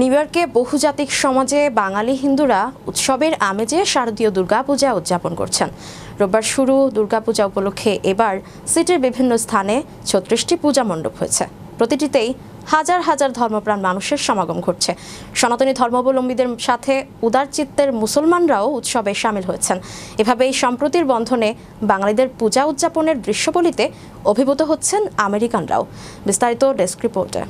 New ইয়র্কে বহুজাতিক সমাজে বাঙালি হিন্দুরা উৎসবের আমেজে শারদীয় দুর্গাপূজা উদযাপন করছেন। রোববার শুরু দুর্গাপূজা উপলক্ষে এবার সিটির বিভিন্ন স্থানে ছত্রিশটি পূজা মণ্ডপ হয়েছে। প্রতিটিতেই হাজার হাজার ধর্মপ্রাণ মানুষের সমাগম ঘটছে। সনাতনী ধর্মাবলম্বীদের সাথে উদার চিত্তের মুসলমানরাও উৎসবে সামিল হয়েছেন। এভাবে এই সম্প্রতির বন্ধনে বাঙালিদের পূজা উদযাপনের দৃশ্যবলিতে অভিভূত হচ্ছেন আমেরিকানরাও। বিস্তারিত ডেস্ক রিপোর্টে।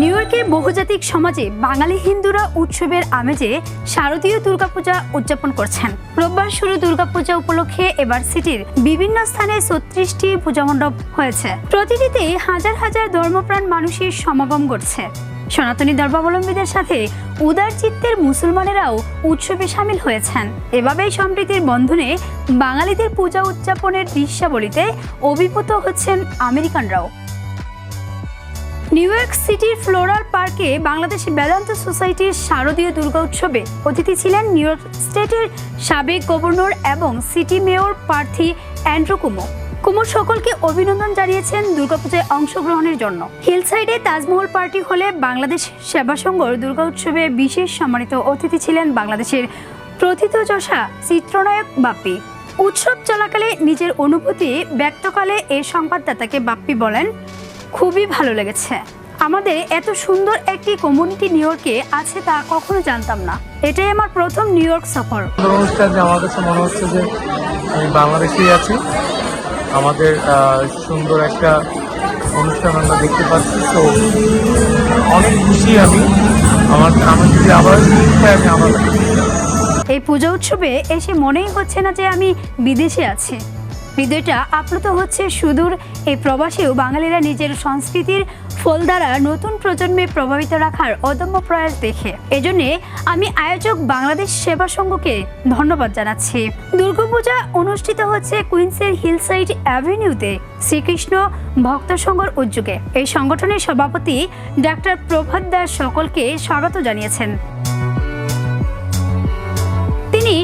নিউ ইয়র্কের বহুজাতিক সমাজে বাঙালি হিন্দুরা উৎসবের আমেজে শারদীয় দুর্গাপূজা উদযাপন করছেন। রোববার শুরু দুর্গাপূজা উপলক্ষে এবার সিটির বিভিন্ন স্থানে ছত্রিশটি পূজা মণ্ডপ হয়েছে। প্রতিটিতে হাজার হাজার ধর্মপ্রাণ মানুষের সমাগম ঘটছে। সনাতনী ধর্মাবলম্বীদের সাথে উদার চিত্তের মুসলমানেরাও উৎসবে সামিল হয়েছেন। এভাবেই সম্প্রীতির বন্ধনে বাঙালিদের পূজা উদযাপনের দৃশ্যাবলিতে অভিভূত হচ্ছেন আমেরিকানরাও। নিউ ইয়র্ক সিটির ফ্লোরাল পার্কে বাংলাদেশ বেদান্ত সোসাইটির শারদীয় দুর্গা উৎসবে অতিথি ছিলেন নিউ ইয়র্ক স্টেটের সাবেক গভর্নর এবং সিটি মেয়র প্রার্থী অ্যান্ড্রু কুমো। কুমোর সকলকে অভিনন্দন জানিয়েছেন দুর্গাপূজায় অংশগ্রহণের জন্য। হিলসাইডে তাজমহল পার্টি হলে বাংলাদেশ সেবা সংঘর দুর্গা উৎসবে বিশেষ সম্মানিত অতিথি ছিলেন বাংলাদেশের প্রথিতযশা চিত্রনায়ক বাপ্পি। উৎসব চলাকালে নিজের অনুভূতি ব্যক্তকালে এ সংবাদদাতাকে বাপ্পি বলেন খুবই ভালো লেগেছে। আমাদের এত সুন্দর একটি কমিউনিটি নিউ ইয়র্কে আছে তা কখনো জানতাম না। এটাই আমার প্রথম নিউ ইয়র্ক সফর। অনুষ্ঠান আমার কাছে মনে হচ্ছে যে আমি বাংলাদেশেই আছি। আমাদের সুন্দর একটা অনুষ্ঠান আমরা দেখতে পাচ্ছি। তো অনেক খুশি আমি। আমার আমি যদি আবার আমি আমার এই পূজা উৎসবে এসে মনেই হচ্ছে না যে আমি বিদেশে আছি। হৃদয়টা আপ্লুত হচ্ছে সুদূর। এই প্রবাসেও বাঙালিরা নিজের সংস্কৃতির ফল দ্বারা নতুন প্রজন্মে প্রভাবিত রাখার অদম্য প্রয়াস দেখে। এজন্যে আমি আয়োজক বাংলাদেশ সেবা সংঘকে ধন্যবাদ জানাচ্ছি। দুর্গাপূজা অনুষ্ঠিত হচ্ছে কুইন্সের হিলসাইড অ্যাভিনিউতে শ্রীকৃষ্ণ ভক্ত সংঘর উদ্যোগে। এই সংগঠনের সভাপতি ডাক্তার প্রভাত দাস সকলকে স্বাগত জানিয়েছেন।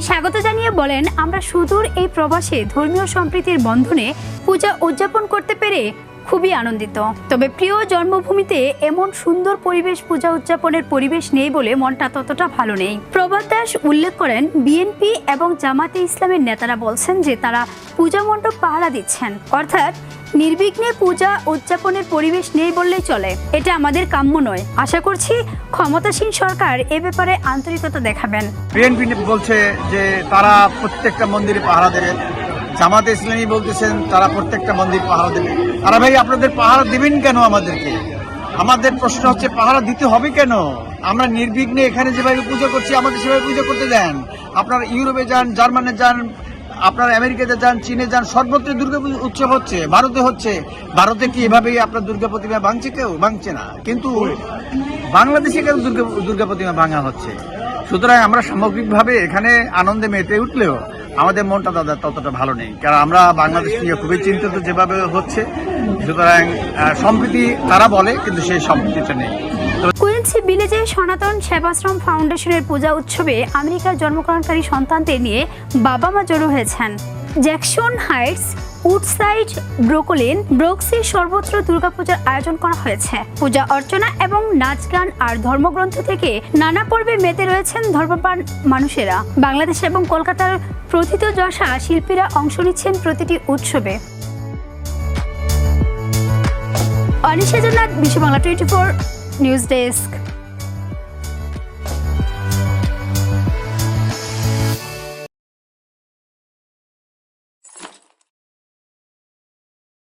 স্বাগত জানিয়ে বলেন আমরা সুদূর এই প্রবাসে ধর্মীয় সম্প্রীতির বন্ধনে পূজা উদযাপন করতে পেরে খুবই আনন্দিত। তবে প্রিয় জন্মভূমিতে এমন সুন্দর পরিবেশ পূজা উদযাপনের পরিবেশ নেই বলে মনটা ততটা ভালো নেই। প্রভাত দাস উল্লেখ করেন বিএনপি এবং জামাতে ইসলামের নেতারা বলছেন যে তারা পূজা মণ্ডপ পাহারা দিচ্ছেন। অর্থাৎ নির্বিঘ্নে পূজা উদযাপনের পরিবেশ নেই বললেই চলে। এটা আমাদের কাম্য নয়। আশা করছি ক্ষমতাসীন সরকার এ ব্যাপারে আন্তরিকতা দেখাবেন। বিএনপি বলছে যে তারা প্রত্যেকটা মন্দিরে পাহারা দেবে। জামাতে ইসলামী বলতেছেন তারা প্রত্যেকটা মন্দির পাহারা দেবে। আরে ভাই আপনাদের পাহারা দিবেন কেন আমাদেরকে? আমাদের প্রশ্ন হচ্ছে, পাহারা দিতে হবে কেন? আমরা নির্বিঘ্নে এখানে যেভাবে পুজো করছি আমাদের সেভাবে পুজো করতে দেন। আপনারা ইউরোপে যান, জার্মানে যান, আপনার আমেরিকাতে যান, চীনে যান, সর্বত্র দুর্গা উৎসব হচ্ছে, ভারতে হচ্ছে। ভারতে কি এভাবেই আপনার দুর্গা প্রতিমা ভাঙছে কেউ? ভাঙছে না। কিন্তু বাংলাদেশে কেন দুর্গা দুর্গা প্রতিমা ভাঙা হচ্ছে? সুতরাং আমরা সামগ্রিকভাবে এখানে আনন্দে মেতে উঠলেও আমাদের মনটা তাদের ততটা ভালো নেই। কারণ আমরা বাংলাদেশ নিয়ে খুবই চিন্তিত যেভাবে হচ্ছে। সুতরাং সম্প্রীতি তারা বলে, কিন্তু সেই সম্প্রীতিটা নেই। কুইন্সি ভিলেজে সনাতন সেবাশ্রম ফাউন্ডেশনের পূজা উৎসবে আমেরিকার জন্মগ্রহণকারী সন্তানদের নিয়ে বাবা মা জড়ো হয়েছেন। Jackson Heights Woodside Brooklyn Bronx সর্বত্র দুর্গাপূজার আয়োজন করা হয়েছে। পূজা অর্চনা এবং নাচ গান আর ধর্মগ্রন্থ থেকে নানা পর্বে মেতে রয়েছেন ধর্মপ্রাণ মানুষেরা। বাংলাদেশ এবং কলকাতার প্রথিত যশা শিল্পীরা অংশ নিচ্ছেন প্রতিটি উৎসবে। Anisha Jannat Bishwa Bangla twenty four news desk.